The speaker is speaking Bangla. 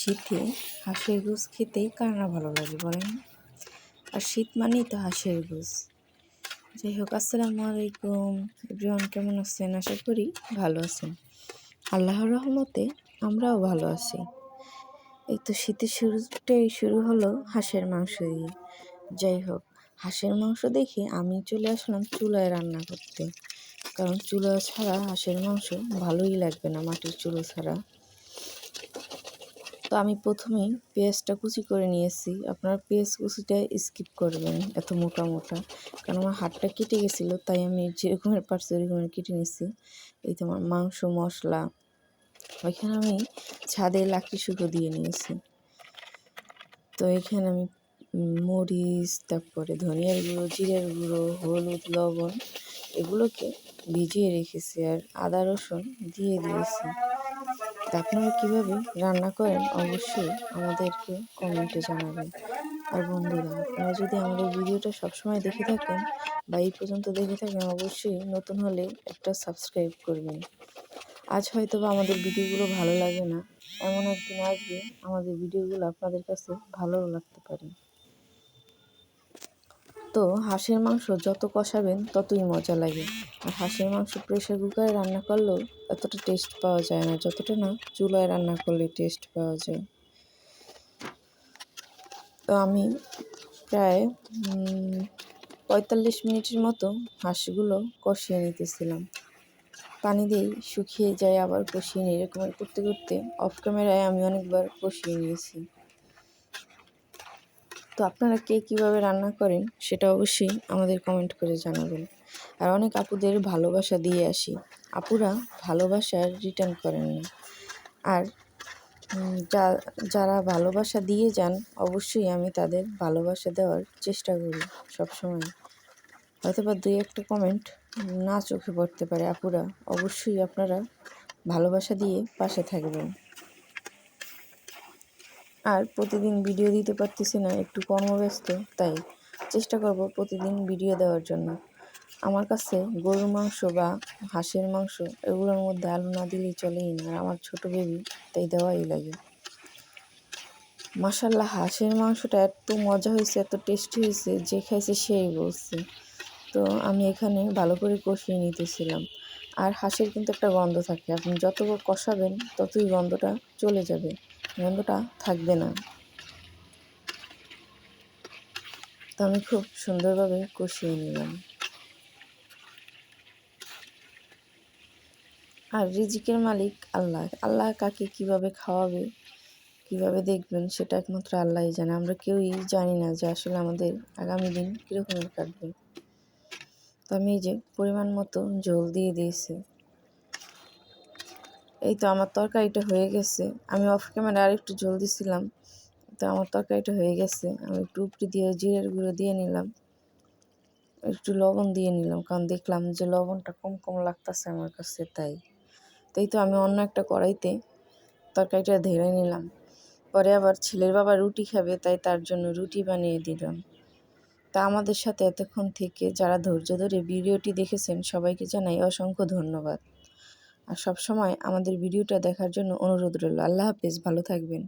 শীতে হাঁসের গুস খেতে কার না ভালো লাগে বলেন? আর শীত মানেই তো হাঁসের গুস যাই হোক, আসসালামু আলাইকুম। এভরিওয়ান কেমন আছেন? আশা করি ভালো আছেন। আল্লাহর রহমতে আমরাও ভালো আছি। এই তো শীতের শুরুটাই শুরু হলো হাঁসের মাংস দিয়ে। যাই হোক, হাঁসের মাংস দেখে আমি চলে আসলাম চুলায় রান্না করতে। কারণ চুলা ছাড়া হাঁসের মাংস ভালোই লাগবে না, মাটির চুলো ছাড়া। তো আমি প্রথমেই পেঁয়াজটা কুচি করে নিয়েছি। আপনার পেঁয়াজ কুচিটা স্কিপ করবেন এত মোটা মোটা। কারণ আমার হাতটা কেটে গেছিল, তাই আমি যেরকমের পারছি ওরকমের কেটে নিয়েছি এই তো আমার মাংস, মশলা, ওইখানে আমি ছাদে লাকড়ি শুকো দিয়ে নিয়েছি। তো এখানে আমি মরিচ, তারপরে ধনিয়ার গুঁড়ো, জিরের গুঁড়ো, হলুদ, লবণ, এগুলোকে ভিজিয়ে রেখেছি আর আদা, রসুন দিয়ে দিয়েছি। তা আপনারা কীভাবে রান্না করেন অবশ্যই আমাদেরকে কমেন্টে জানাবেন। আর বন্ধুরা, আপনারা যদি আমাদের ভিডিওটা সবসময় দেখে থাকেন বা এই পর্যন্ত দেখে থাকেন, অবশ্যই নতুন হলে একটা সাবস্ক্রাইব করবেন। আজ হয়তো বা আমাদের ভিডিওগুলো ভালো লাগে না, এমন একদিন আসবে আমাদের ভিডিওগুলো আপনাদের কাছে ভালোও লাগতে পারে। তো হাঁসের মাংস যত কষাবেন, ততই মজা লাগে। আর হাঁসের মাংস প্রেশার কুকারে রান্না করলেও এতটা টেস্ট পাওয়া যায় না, যতটা না চুলায় রান্না করলে টেস্ট পাওয়া যায়। তো আমি প্রায় পঁয়তাল্লিশ মিনিটের মতো হাঁসগুলো কষিয়ে নিতেছিলাম। পানি দিয়ে শুকিয়ে যায়, আবার কষিয়ে নিই। এরকম করতে করতে অফ ক্যামেরায় আমি অনেকবার কষিয়ে নিয়েছি। তো আপনারা কে কীভাবে রান্না করেন সেটা অবশ্যই আমাদের কমেন্ট করে জানাবেন। আর অনেক আপুদের ভালোবাসা দিয়ে আসি। আপুরা ভালোবাসা রিটার্ন করেন না। আর যা, যারা ভালোবাসা দিয়ে যান, অবশ্যই আমি তাদের ভালোবাসা দেওয়ার চেষ্টা করি সবসময়। হয়তো বা দুই একটা কমেন্ট না চোখে পড়তে পারে আপুরা। অবশ্যই আপনারা ভালোবাসা দিয়ে পাশে থাকবেন। আর প্রতিদিন ভিডিও দিতে পারতেছি না, একটু কর্মব্যস্ত, তাই চেষ্টা করব প্রতিদিন ভিডিও দেওয়ার জন্য। আমার কাছে গরুর মাংস বা হাঁসের মাংস এগুলোর মধ্যে আলু না দিলেই চলেই না আমার ছোট বেবি তাই দেওয়াই লাগে। মাসাল্লাহ হাঁসের মাংসটা এত মজা হয়েছে, এত টেস্টি হয়েছে, যে খাইছে সেই বলছে। তো আমি এখানে ভালো করে কষিয়ে নিতেছিলাম। আর হাঁসের কিন্তু একটা গন্ধ থাকে, আপনি যত কষাবেন ততই গন্ধটা চলে যাবে। গন্ধটা থাকবে না। তো আমি খুব সুন্দরভাবে কষিয়ে নিলাম। আর রিজিকের মালিক আল্লাহ। আল্লাহ কাকে কীভাবে খাওয়াবে, কীভাবে দেখবেন সেটা একমাত্র আল্লাহই জানে। আমরা কেউই জানি না যে আসলে আমাদের আগামী দিন কীরকমের কাটবে। তো আমি এই যে পরিমাণ মতো জল দিয়ে দিয়েছি। এই তো আমার তরকারিটা হয়ে গেছে। আমি অফ ক্যামেরা আর একটু জল দিছিলাম। তো আমার তরকারিটা হয়ে গেছে। আমি একটু উপরি দিয়ে জিরের গুঁড়ো দিয়ে নিলাম। একটু লবণ দিয়ে নিলাম। কারণ দেখলাম যে লবণটা কম কম লাগতেছে আমার কাছে, তাই। তাই তো আমি অন্য একটা কড়াইতে তরকারিটা ধেড়ে নিলাম। পরে আবার ছেলের বাবা রুটি খাবে, তাই তার জন্য রুটি বানিয়ে দিলাম। তা আমাদের সাথে এতক্ষণ থেকে যারা ধৈর্য ধরে ভিডিওটি দেখেছেন, সবাইকে জানাই অসংখ্য ধন্যবাদ। আর সবসময় আমাদের ভিডিওটা দেখার জন্য অনুরোধ রইল। আল্লাহ হাফেজ ভালো থাকবেন।